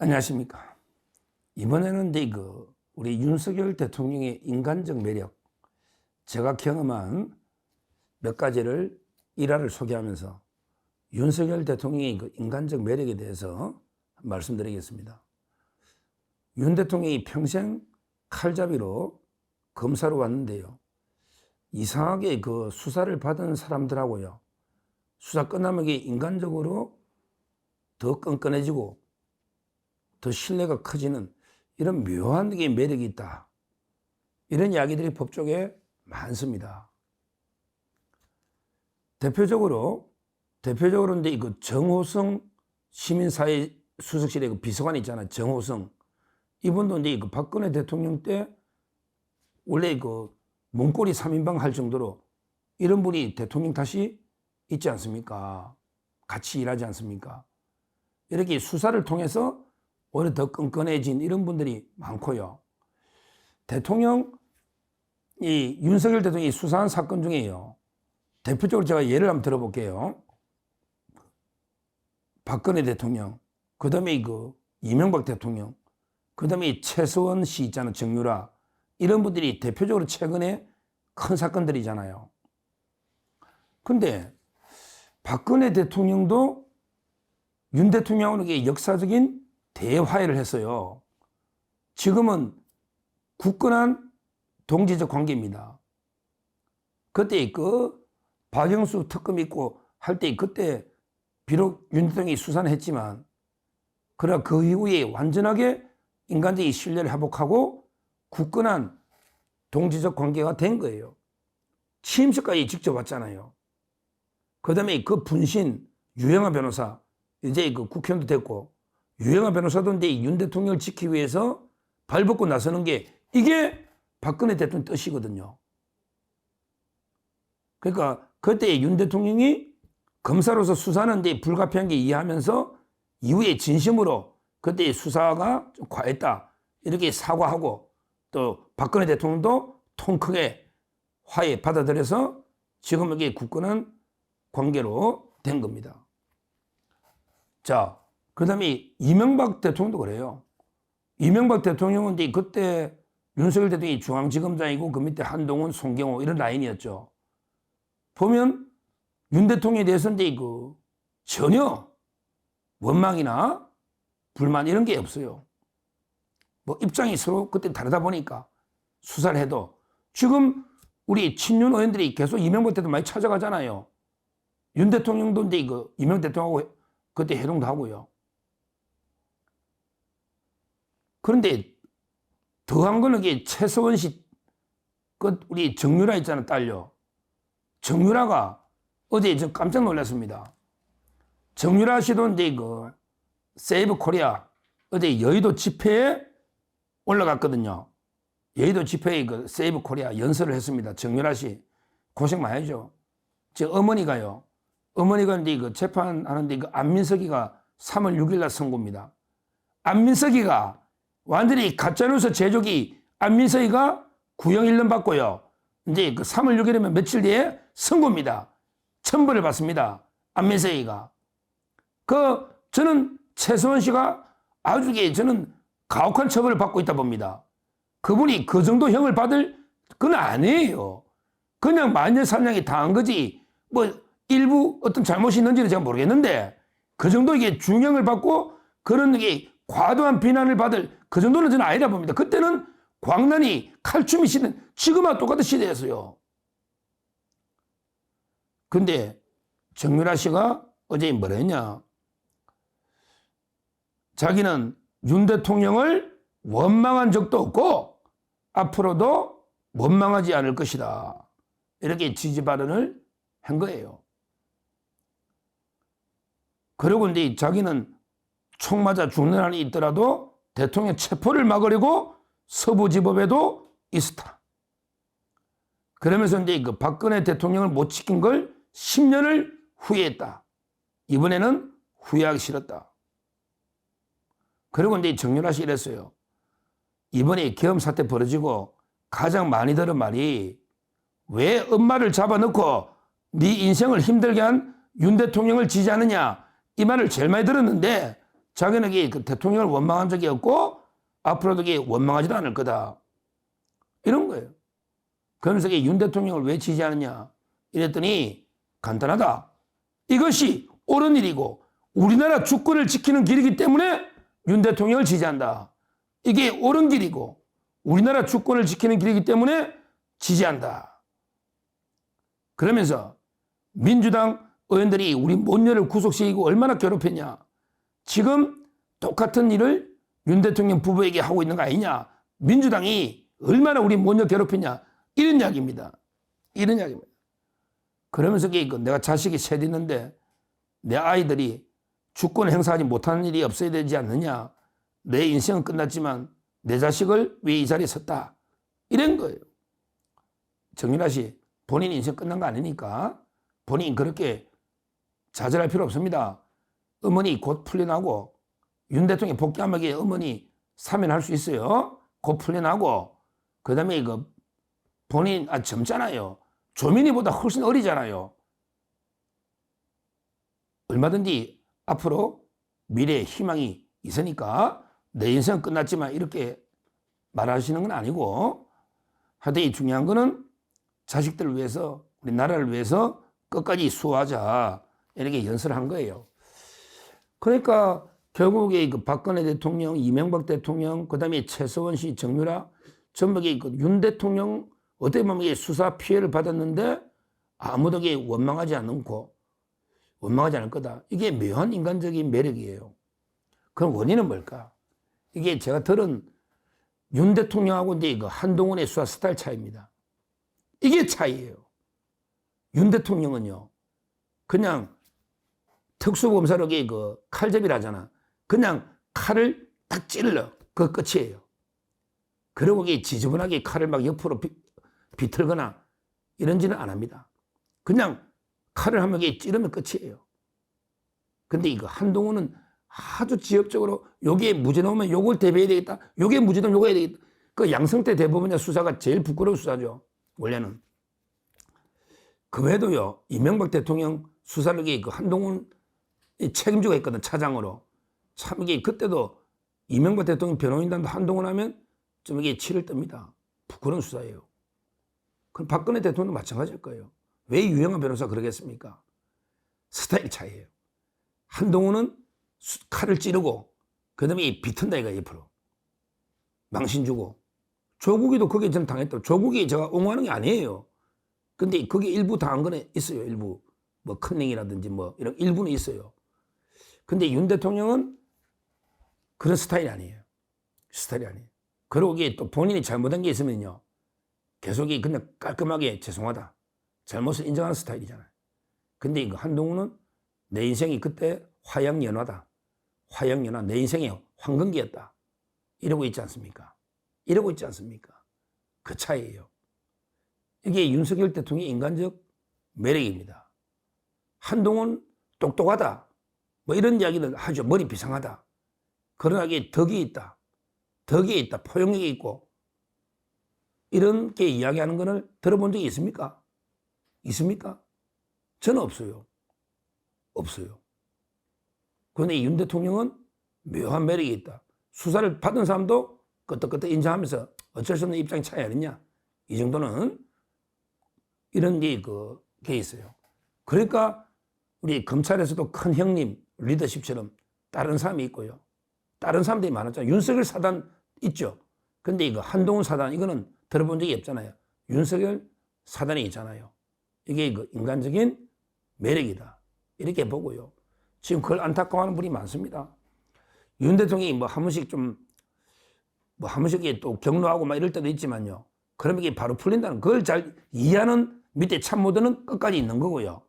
안녕하십니까. 이번에는 이제 그 우리 윤석열 대통령의 인간적 매력, 제가 경험한 몇 가지를 일화를 소개하면서 윤석열 대통령의 그 인간적 매력에 대해서 말씀드리겠습니다. 윤 대통령이 평생 칼잡이로 검사로 왔는데요. 이상하게 그 수사를 받은 사람들하고요. 수사 끝나면 인간적으로 더 끈끈해지고 더 신뢰가 커지는 이런 묘한 게 매력이 있다. 이런 이야기들이 법조계에 많습니다. 대표적으로 대표적으로 그 정호성 시민사회 수석실의 그 비서관 있잖아요. 정호성 이분도 이제 그 박근혜 대통령 때 원래 그 문고리 3인방 할 정도로 이런 분이 대통령 다시 있지 않습니까? 같이 일하지 않습니까? 이렇게 수사를 통해서 오히려 더 끈끈해진 이런 분들이 많고요. 대통령, 이 윤석열 대통령이 수사한 사건 중에요. 대표적으로 제가 예를 한번 들어볼게요. 박근혜 대통령, 그 다음에 그 이명박 대통령, 그 다음에 최서원 씨 있잖아요. 정유라. 이런 분들이 대표적으로 최근에 큰 사건들이잖아요. 근데 박근혜 대통령도 윤 대통령에게 역사적인 대화해를 했어요. 지금은 굳건한 동지적 관계입니다. 그때 그 박영수 특검 있고 할 때 그때 비록 윤 대통령이 수사는 했지만 그러나 그 이후에 완전하게 인간적인 신뢰를 회복하고 굳건한 동지적 관계가 된 거예요. 취임식까지 직접 왔잖아요. 그 다음에 그 분신 유영아 변호사 이제 그 국회의원도 됐고 유영아 변호사도 이제 윤 대통령을 지키기 위해서 발벗고 나서는 게 이게 박근혜 대통령 뜻이거든요. 그러니까 그때 윤 대통령이 검사로서 수사하는데 불가피한 게 이해하면서 이후에 진심으로 그때 수사가 좀 과했다 이렇게 사과하고 또 박근혜 대통령도 통 크게 화해 받아들여서 지금 이게 굳건한 관계로 된 겁니다. 자, 그 다음에 이명박 대통령도 그래요. 이명박 대통령은 그때 윤석열 대통령이 중앙지검장이고 그 밑에 한동훈, 송경호 이런 라인이었죠. 보면 윤 대통령에 대해서는 그 전혀 원망이나 불만 이런 게 없어요. 뭐 입장이 서로 그때 다르다 보니까 수사를 해도 지금 우리 친윤 의원들이 계속 이명박 대통령 많이 찾아가잖아요. 윤 대통령도 이제 그 이명 대통령하고 그때 회동도 하고요. 그런데 더한 거는 이게 최서원 씨, 그 우리 정유라 있잖아, 딸려. 정유라가 어제 저 깜짝 놀랐습니다. 정유라 씨도 이제 그 세이브 코리아 어제 여의도 집회에 올라갔거든요. 여의도 집회에 그 세이브 코리아 연설을 했습니다. 정유라 씨 고생 많이 하죠. 제 어머니가요. 어머니가 이제 그 재판하는데 그 안민석이가 3월 6일 날 선고입니다. 안민석이가 완전히 가짜뉴스 제조기 안민석이가 구형 1년 받고요. 이제 그 3월 6일이면 며칠 뒤에 선고입니다. 천벌을 받습니다. 안민석이가. 그 저는 최소원 씨가 아주 게 저는 가혹한 처벌을 받고 있다 봅니다. 그분이 그 정도 형을 받을 그건 아니에요. 그냥 만년 사냥이 당한 거지. 뭐 일부 어떤 잘못이 있는지는 제가 모르겠는데 그 정도 이게 중형을 받고 그런 게 과도한 비난을 받을 그 정도는 저는 아니라 봅니다. 그때는 광란이 칼춤이 시는 지금과 똑같은 시대였어요. 근데 정유라 씨가 어제 뭐라 했냐. 자기는 윤 대통령을 원망한 적도 없고 앞으로도 원망하지 않을 것이다. 이렇게 지지 발언을 한 거예요. 그리고 이제 자기는 총 맞아 죽는 한이 있더라도 대통령 체포를 막으려고 서부지법에도 있었다. 그러면서 이제 그 박근혜 대통령을 못 지킨 걸 10년을 후회했다. 이번에는 후회하기 싫었다. 그리고 이제 정유라 씨 이랬어요. 이번에 계엄 사태 벌어지고 가장 많이 들은 말이 왜 엄마를 잡아놓고 네 인생을 힘들게 한 윤 대통령을 지지하느냐 이 말을 제일 많이 들었는데 자기는 그 대통령을 원망한 적이 없고 앞으로도 원망하지도 않을 거다. 이런 거예요. 그러면서 윤 대통령을 왜 지지하느냐 이랬더니 간단하다. 이것이 옳은 일이고 우리나라 주권을 지키는 길이기 때문에 윤 대통령을 지지한다. 이게 옳은 길이고 우리나라 주권을 지키는 길이기 때문에 지지한다. 그러면서 민주당 의원들이 우리 모녀를 구속시키고 얼마나 괴롭혔냐. 지금 똑같은 일을 윤 대통령 부부에게 하고 있는 거 아니냐. 민주당이 얼마나 우리 모녀 괴롭혔냐. 이런 이야기입니다. 이런 이야기입니다. 그러면서 그 내가 자식이 셋 있는데 내 아이들이 주권을 행사하지 못하는 일이 없어야 되지 않느냐. 내 인생은 끝났지만 내 자식을 왜 이 자리에 섰다. 이런 거예요. 정윤아 씨, 본인 인생 끝난 거 아니니까 본인 그렇게 좌절할 필요 없습니다. 어머니 곧 풀려나고 윤 대통령 복귀하면 어머니 사면할 수 있어요. 곧 풀려나고 그 다음에 이거 본인 아 젊잖아요. 조민이보다 훨씬 어리잖아요. 얼마든지 앞으로 미래에 희망이 있으니까 내 인생 끝났지만 이렇게 말하시는 건 아니고 하여튼 이 중요한 거는 자식들을 위해서 우리 나라를 위해서 끝까지 수호하자 이렇게 연설을 한 거예요. 그러니까 결국에 그 박근혜 대통령, 이명박 대통령, 그 다음에 최서원 씨, 정유라 전부 그윤 대통령 어떻게 보면 수사 피해를 받았는데 아무도 이게 원망하지 않고 원망하지 않을 거다. 이게 묘한 인간적인 매력이에요. 그럼 원인은 뭘까? 이게 제가 들은 윤 대통령하고 이제 그 한동훈의 수사 스타일 차이입니다. 이게 차이예요. 윤 대통령은요, 그냥 특수검사력이 그 칼잡이를 하잖아. 그냥 칼을 딱 찔러. 그 끝이에요. 그러고 지저분하게 칼을 막 옆으로 비, 비틀거나 이런지는 안 합니다. 그냥 칼을 한번 찌르면 끝이에요. 근데 이거 한동훈은 아주 지역적으로 요게 무죄 나오면 요걸 대비해야 되겠다. 요게 무죄 나오면 요거 해야 되겠다. 그 양성태 대법원의 수사가 제일 부끄러운 수사죠. 원래는. 그 외에도요, 이명박 대통령 수사력이 그 한동훈 책임지고 있거든, 차장으로. 참 이게 그때도 이명박 대통령 변호인단도 한동훈 하면 좀 이게 치를 뜹니다. 부끄러운 수사예요. 그럼 박근혜 대통령도 마찬가지일 거예요. 왜 유영한 변호사 그러겠습니까? 스타일 차이예요. 한동훈은 칼을 찌르고 그다음에 비튼다 이가 옆으로 망신 주고 조국이도 그게 좀 당했다. 조국이 제가 옹호하는 게 아니에요. 근데 그게 일부 당한 거는 있어요. 일부 뭐 컨닝이라든지 뭐 이런 일부는 있어요. 근데 윤 대통령은 그런 스타일이 아니에요. 스타일이 아니에요. 이게 또 본인이 잘못한 게 있으면요. 계속 그냥 깔끔하게 죄송하다. 잘못을 인정하는 스타일이잖아요. 근데 이거 한동훈은 내 인생이 그때 화양연화다. 화양연화. 내 인생의 황금기였다. 이러고 있지 않습니까? 이러고 있지 않습니까? 그 차이예요. 이게 윤석열 대통령의 인간적 매력입니다. 한동훈 똑똑하다. 뭐 이런 이야기는 하죠. 머리 비상하다. 그러나 이게 덕이 있다. 덕이 있다. 포용력이 있고. 이런 게 이야기하는 것을 들어본 적이 있습니까? 있습니까? 저는 없어요. 없어요. 그런데 윤 대통령은 묘한 매력이 있다. 수사를 받은 사람도 끄떡끄떡 인정하면서 어쩔 수 없는 입장이 차이 아니냐. 이 정도는 이런 게 그 게 있어요. 그러니까 우리 검찰에서도 큰 형님 리더십처럼 다른 사람이 있고요. 다른 사람들이 많았잖아요. 윤석열 사단 있죠. 근데 이거 한동훈 사단 이거는 들어본 적이 없잖아요. 윤석열 사단이 있잖아요. 이게 그 인간적인 매력이다. 이렇게 보고요. 지금 그걸 안타까워하는 분이 많습니다. 윤 대통령이 뭐 한 번씩 좀, 뭐 한 번씩 또 격노하고 막 이럴 때도 있지만요. 그러면 이게 바로 풀린다는 그걸 잘 이해하는 밑에 참모들은 끝까지 있는 거고요.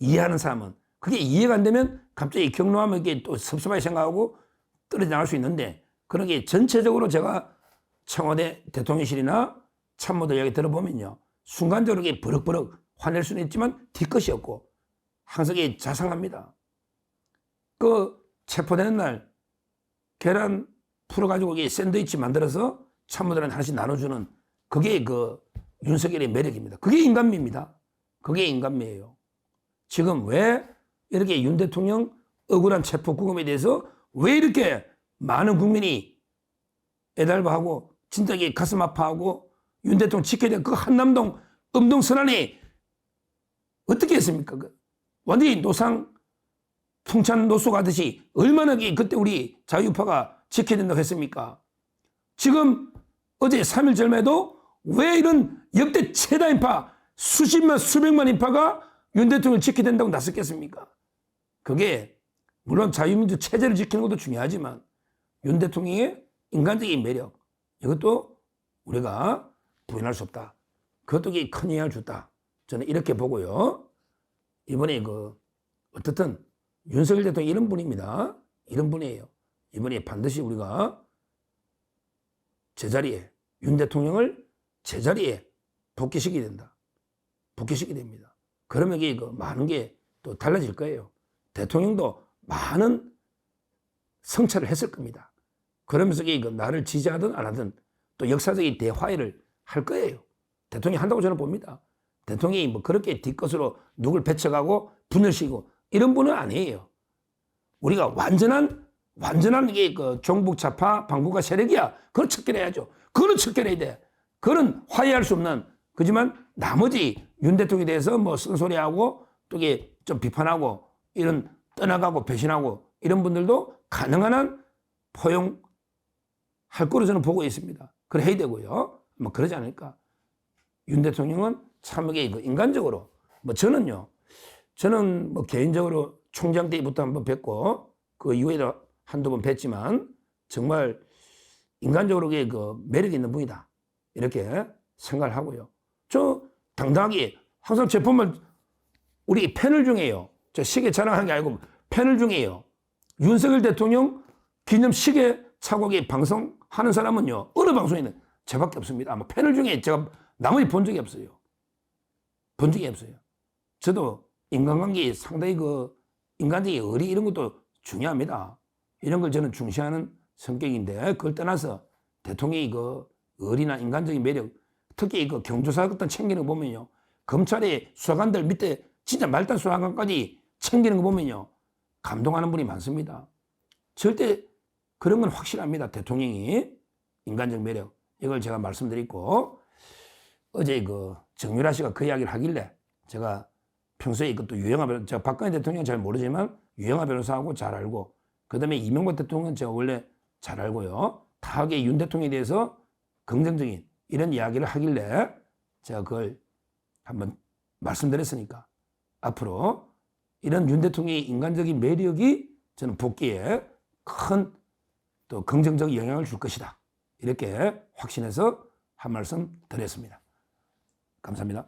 이해하는 사람은. 그게 이해가 안 되면 갑자기 격노하면 이게 또 섭섭하게 생각하고 떨어져 나갈 수 있는데 그런 게 전체적으로 제가 청와대 대통령실이나 참모들 이야기 들어보면요. 순간적으로 이게 버럭버럭 화낼 수는 있지만 뒤끝이 없고 항상 이게 자상합니다. 그 체포되는 날 계란 풀어가지고 이게 샌드위치 만들어서 참모들한테 하나씩 나눠주는 그게 그 윤석열의 매력입니다. 그게 인간미입니다. 그게 인간미예요. 지금 왜 이렇게 윤 대통령 억울한 체포 구금에 대해서 왜 이렇게 많은 국민이 애달버하고 진짜 이게 가슴 아파하고 윤 대통령 지켜야 될 그 한남동 음동 선안에 어떻게 했습니까? 그 완전히 노상 풍찬 노소 가듯이 얼마나 이 그때 우리 자유파가 지켜야 된다고 했습니까? 지금 어제 3일 전에도 왜 이런 역대 최다 인파 수십만 수백만 인파가 윤 대통령을 지켜야 된다고 나섰겠습니까? 그게 물론 자유민주 체제를 지키는 것도 중요하지만 윤 대통령의 인간적인 매력 이것도 우리가 부인할 수 없다. 그것도 큰 영향을 줬다. 저는 이렇게 보고요. 이번에 그 어떻든 윤석열 대통령 이런 분입니다. 이런 분이에요. 이번에 반드시 우리가 제자리에 윤 대통령을 제자리에 복귀시키게 된다. 복귀시키게 됩니다. 그러면 이게 그 많은 게 또 달라질 거예요. 대통령도 많은 성찰을 했을 겁니다. 그러면서 이게 그 나를 지지하든 안 하든 또 역사적인 대화해를 할 거예요. 대통령이 한다고 저는 봅니다. 대통령이 뭐 그렇게 뒷것으로 누굴 배척하고 분열시키고 이런 분은 아니에요. 우리가 완전한 완전한 이게 그 종북 좌파 방북가 세력이야. 그걸 척결해야죠. 그거는 척결해야 돼. 그건 화해할 수 없는 그지만 나머지 윤 대통령에 대해서 뭐 쓴소리하고 또 이게 좀 비판하고 이런 떠나가고 배신하고 이런 분들도 가능한 한 포용할 거로 저는 보고 있습니다. 그래 해야 되고요. 뭐 그러지 않을까. 윤 대통령은 참 이게 그 인간적으로 뭐 저는요. 저는 뭐 개인적으로 총장 때부터 한번 뵙고 그 이후에도 한두 번 뵀지만 정말 인간적으로 그 매력 있는 분이다. 이렇게 생각을 하고요. 저 당당하게 항상 제 보면 우리 패널 중에요. 저 시계 자랑하는 게 아니고 패널 중에요. 윤석열 대통령 기념 시계 차곡에 방송하는 사람은요. 어느 방송에는 저밖에 없습니다. 아마 패널 중에 제가 나머지 본 적이 없어요. 본 적이 없어요. 저도 인간관계 상당히 그 인간적인 의리 이런 것도 중요합니다. 이런 걸 저는 중시하는 성격인데 그걸 떠나서 대통령이 그 의리나 인간적인 매력 특히 그 경조사 같은 챙기는 거 보면요. 검찰의 수사관들 밑에 진짜 말단 수사관까지 챙기는 거 보면요. 감동하는 분이 많습니다. 절대 그런 건 확실합니다. 대통령이 인간적 매력 이걸 제가 말씀드리고 어제 그 정유라 씨가 그 이야기를 하길래 제가 평소에 이것도 유영하 변호사 제가 박근혜 대통령 잘 모르지만 유영하 변호사하고 잘 알고 그다음에 이명박 대통령은 제가 원래 잘 알고요. 다하게 윤 대통령에 대해서 긍정적인 이런 이야기를 하길래 제가 그걸 한번 말씀드렸으니까 앞으로 이런 윤 대통령의 인간적인 매력이 저는 복귀에 큰 또 긍정적 영향을 줄 것이다. 이렇게 확신해서 한 말씀 드렸습니다. 감사합니다.